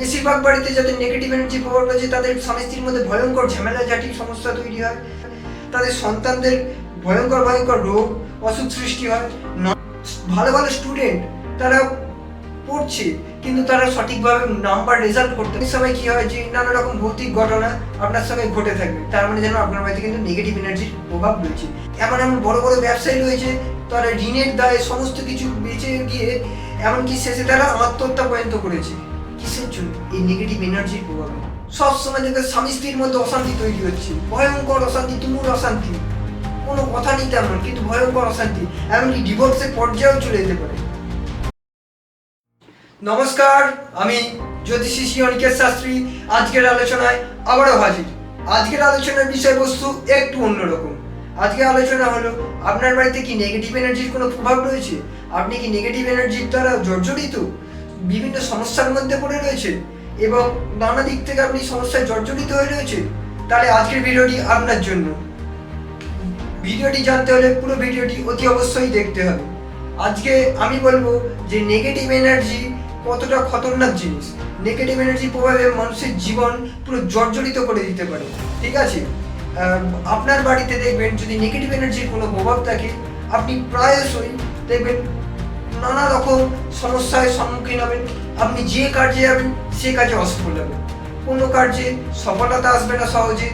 বেশিরভাগ বাড়িতে যাদের নেগেটিভ এনার্জি প্রভাব রয়েছে, তাদের স্বামী স্ত্রীর মধ্যে ভয়ঙ্কর ঝামেলা জাটির সমস্যা তৈরি হয়। তাদের সন্তানদের ভয়ঙ্কর ভয়ঙ্কর রোগ, অসুখ সৃষ্টি হয়। ভালো ভালো স্টুডেন্ট তারা পড়ছে, কিন্তু তারা সঠিকভাবে নাম্বার রেজাল্ট করতে সময় কি হয় যে নানা রকম ভৌতিক ঘটনা আপনার সঙ্গে ঘটে থাকবে। তার মানে যেন আপনার বাড়িতে কিন্তু নেগেটিভ এনার্জির প্রভাব রয়েছে। এমন এমন বড় বড় ব্যবসায়ী রয়েছে, তারা ঋণের দায়ে সমস্ত কিছু বেঁচে গিয়ে এমনকি শেষে তারা আত্মহত্যা পর্যন্ত করেছে। কিসের জন্য? এই নেগেটিভ এনার্জির প্রভাবে। সবসময় দেখবে স্বামী স্ত্রীর মধ্যে অশান্তি তৈরি হচ্ছে। ভয়ঙ্কর অশান্তি, তুমুল অশান্তি। কোনো কথা নেই তেমন, কিন্তু ভয়ঙ্কর অশান্তি। এমনকি ডিভোর্সের পর্যায়েও চলে যেতে পারে। নমস্কার, আমি জ্যোতিষী শ্রী অনিকেশ শাস্ত্রী। আজকের আলোচনায় আবারও হাজির। আজকের আলোচনার বিষয়বস্তু একটু অন্যরকম আজকের আলোচনা হলো, আপনার বাড়িতে কি নেগেটিভ এনার্জির কোনো প্রভাব রয়েছে? আপনি কি নেগেটিভ এনার্জির দ্বারা জর্জরিত? বিভিন্ন সমস্যার মধ্যে পড়ে রয়েছে এবং নানা দিক থেকে আপনি সমস্যায় জর্জরিত হয়ে রয়েছে তাহলে আজকের ভিডিওটি আপনার জন্য। ভিডিওটি জানতে হলে পুরো ভিডিওটি অতি অবশ্যই দেখতে হবে। আজকে আমি বলব যে নেগেটিভ এনার্জি কতটা খতরনাক জিনিস। নেগেটিভ এনার্জির প্রভাবে মানুষের জীবন পুরো জর্জরিত করে দিতে পারে, ঠিক আছে? আপনার বাড়িতে দেখবেন যদি নেগেটিভ এনার্জির কোনো প্রভাব থাকে, আপনি প্রায়শই দেখবেন নানা রকম সমস্যার সম্মুখীন হবেন। আপনি যে কাজে যাবেন, সে কাজে অসফল হবেন। কোনো কার্যে সফলতা আসবে না সহজে।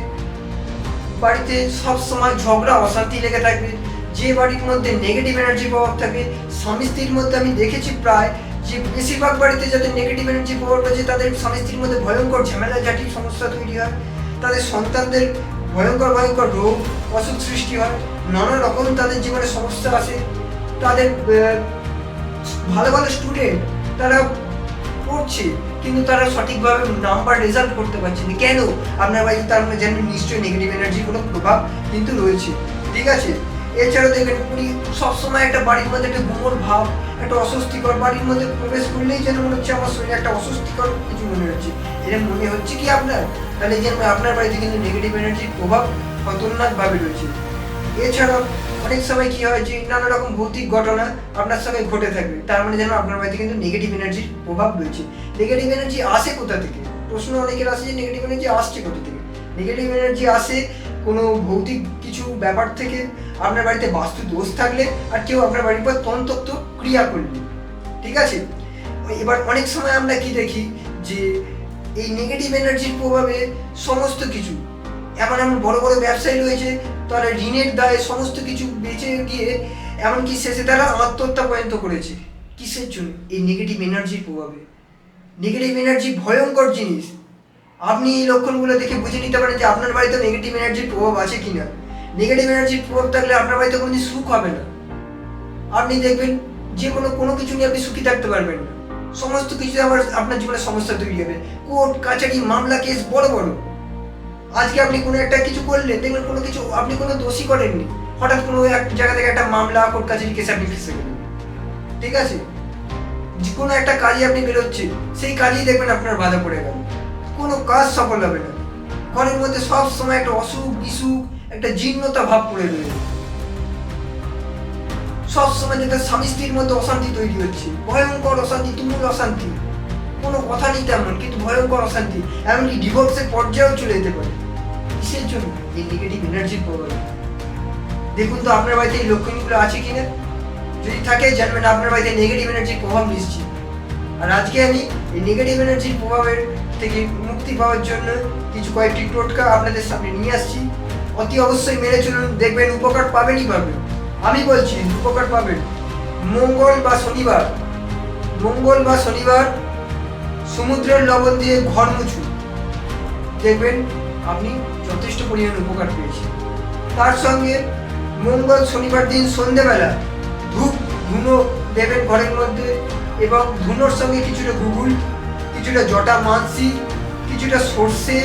বাড়িতে সব সময় ঝগড়া, অশান্তি লেগে থাকবে। যে বাড়ির মধ্যে নেগেটিভ এনার্জি প্রভাব থাকে, স্বামী স্ত্রীর মধ্যে আমি দেখেছি প্রায় যে বেশিরভাগ বাড়িতে যাদের নেগেটিভ এনার্জি প্রভাব রয়েছে, তাদের স্বামী স্ত্রীর মধ্যে ভয়ঙ্কর ঝামেলা জাটির সমস্যা তৈরি হয়। তাদের সন্তানদের ভয়ঙ্কর ভয়ঙ্কর রোগ, অসুখ সৃষ্টি হয়। নানা রকম তাদের জীবনে সমস্যা আসে। তাদের ভালো ভালো স্টুডেন্ট তারা পড়ছে, কিন্তু তারা সঠিকভাবে নাম্বার রেজাল্ট করতে পারছে না। কেন? আপনার বাড়িতে তার মধ্যে জানেন নিশ্চয়ই নেগেটিভ এনার্জির কোনো প্রভাব কিন্তু রয়েছে। ঠিক আছে? এছাড়াও দেখবেন উনি সবসময় একটা বাড়ির মধ্যে একটা গুমোর ভাব, একটা অস্বস্তিকর বাড়ির মধ্যে প্রবেশ করলেই যেন মনে হচ্ছে আমার শরীরে একটা অস্বস্তিকর কিছু মনে হচ্ছে। এটা মনে হচ্ছে কি আপনার? তাহলে যেন আপনার বাড়িতে কিন্তু নেগেটিভ এনার্জির প্রভাব খতরনাকভাবে রয়েছে। এছাড়াও অনেক সময় কি হয় যে নানা রকম ভৌতিক ঘটনা আপনার সঙ্গে ঘটে থাকবে। তার মানে যেন আপনার বাড়িতে কিন্তু নেগেটিভ এনার্জির প্রভাব রয়েছে। নেগেটিভ এনার্জি আসে কোথা থেকে? প্রশ্ন অনেকের আসে যে নেগেটিভ এনার্জি আসছে কোথা থেকে? নেগেটিভ এনার্জি আসে কোনো ভৌতিক কিছু ব্যাপার থেকে আপনার বাড়িতে বাস্তু দোষ থাকলে আর কেউ আপনার বাড়ির পর তন্ত্র ক্রিয়া করলে ঠিক আছে? এবার অনেক সময় আমরা কি দেখি যে এই নেগেটিভ এনার্জির প্রভাবে সমস্ত কিছু এমন এমন বড় বড় ব্যবসায়ী রয়েছে, তারা ঋণের দায়ে সমস্ত কিছু বেঁচে গিয়ে এমনকি শেষে তারা আত্মহত্যা পর্যন্ত করেছে। কিসের জন্য? এই নেগেটিভ এনার্জির প্রভাবে। নেগেটিভ এনার্জি ভয়ঙ্কর জিনিস। আপনি এই লক্ষণগুলো দেখে বুঝে নিতে পারেন যে আপনার বাড়িতে নেগেটিভ এনার্জির প্রভাব আছে কিনা। নেগেটিভ এনার্জির প্রভাব থাকলে আপনার বাড়িতে কোনোদিন সুখ হবে না। আপনি দেখবেন যে কোনো কোনো কিছু নিয়ে আপনি সুখী থাকতে পারবেন না। সমস্ত কিছু আবার আপনার জীবনে সমস্যা তৈরি হবে। কোর্ট কাছারি মামলা, কেস বড় বড়। আজকে আপনি কোনো একটা কিছু করলেন, দেখলেন কোনো কিছু, আপনি কোনো দোষী করেননি। হঠাৎ কোনো এক জায়গা থেকে একটা মামলা কোর্ট কাছে কেসে আপনি ফেসে গেলেন ঠিক আছে? যে কোনো একটা কাজে আপনি বেরোচ্ছেন, সেই কাজেই দেখবেন আপনার বাধা পড়ে গেল। কোনো কাজ সফল হবে না। ঘরের মধ্যে সব সময় একটা অসুখ, বিসুখ, একটা জীর্ণতা ভাব পড়ে রয়েছে সব সময় যেটা স্বামী স্ত্রীর মধ্যে অশান্তি তৈরি হচ্ছে। ভয়ঙ্কর অশান্তি, তুমুল অশান্তি। কোনো কথা নেই তেমন, কিন্তু ভয়ঙ্কর অশান্তি। এমনকি ডিভোর্সের পর্যায়েও চলে যেতে পারে। কিসের জন্য? এই নেগেটিভ এনার্জির প্রভাবে দেখুন তো, আপনার বাড়িতে এই লক্ষণগুলো আছে কিনা? যদি থাকে, জানবেন আপনার বাড়িতে নেগেটিভ এনার্জির প্রভাব নিশ্চিত। আর আজকে আমি এই নেগেটিভ এনার্জির প্রভাবের থেকে মুক্তি পাওয়ার জন্য কিছু কয়েকটি টোটকা আপনাদের সামনে নিয়ে আসছি। অতি অবশ্যই মেনে চলুন, দেখবেন উপকার পাবেনই পাবেন আমি বলছি, উপকার পাবেন। মঙ্গল বা শনিবার। মঙ্গল বা শনিবার সমুদ্রের লবণ দিয়ে ঘর মুছুন দেখবেন আপনি যথেষ্ট পরিমাণ উপকার পেয়েছেন। তার সঙ্গে মঙ্গল শনিবার দিন সন্ধেবেলা ধূপ, ধুনো দেবেন ঘরের মধ্যে এবং ধুনোর সঙ্গে কিছুটা গুগুল, কিছুটা জটা মানসি, কিছুটা সর্ষে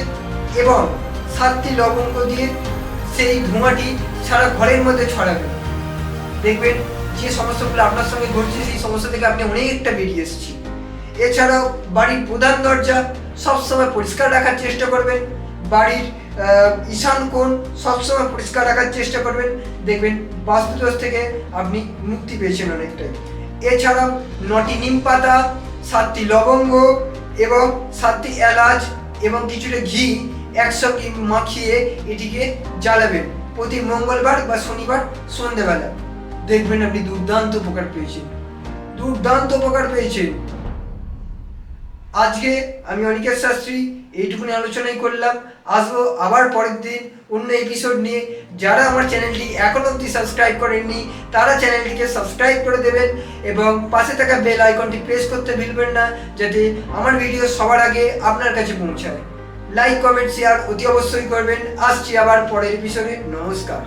এবং সাতটি লবঙ্গ দিয়ে সেই ধোঁয়াটি সারা ঘরের মধ্যে ছড়াবেন। দেখবেন যে সমস্যাগুলো আপনার সঙ্গে ঘটছে, সেই সমস্যা থেকে আপনি অনেকটা বেরিয়ে এসেছি এছাড়াও বাড়ির প্রধান দরজা সবসময় পরিষ্কার রাখার চেষ্টা করবেন। বাড়ির ঈশান কোণ সবসময় পরিষ্কার রাখার চেষ্টা করবেন। দেখবেন বাস্তুদোষ থেকে আপনি মুক্তি পেয়েছেন অনেকটাই। এছাড়াও নটি নিম পাতা, সাতটি লবঙ্গ এবং সাতটি এলাচ এবং কিছুটা ঘি একসঙ্গে মাখিয়ে এটিকে জ্বালাবেন। প্রতি মঙ্গলবার বা শনিবার সন্ধ্যেবেলা। দেখবেন আপনি দুর্দান্ত উপকার পেয়েছেন। দুর্দান্ত উপকার পেয়েছেন। আজকে আমি অনিকেশ শাস্ত্রী এইটুকুনি আলোচনাই করলাম। আসব আবার পরের দিন অন্য এপিসোড নিয়ে। যারা আমার চ্যানেলটি এখন অবধি সাবস্ক্রাইব করেননি, তারা চ্যানেলটিকে সাবস্ক্রাইব করে দেবেন এবং পাশে থাকা বেল আইকনটি প্রেস করতে ভুলবেন না, যাতে আমার ভিডিও সবার আগে আপনার কাছে পৌঁছায়। লাইক কমেন্ট শেয়ার অতি অবশ্যই করবেন। আসছি আবার পরের এপিসোডে নমস্কার।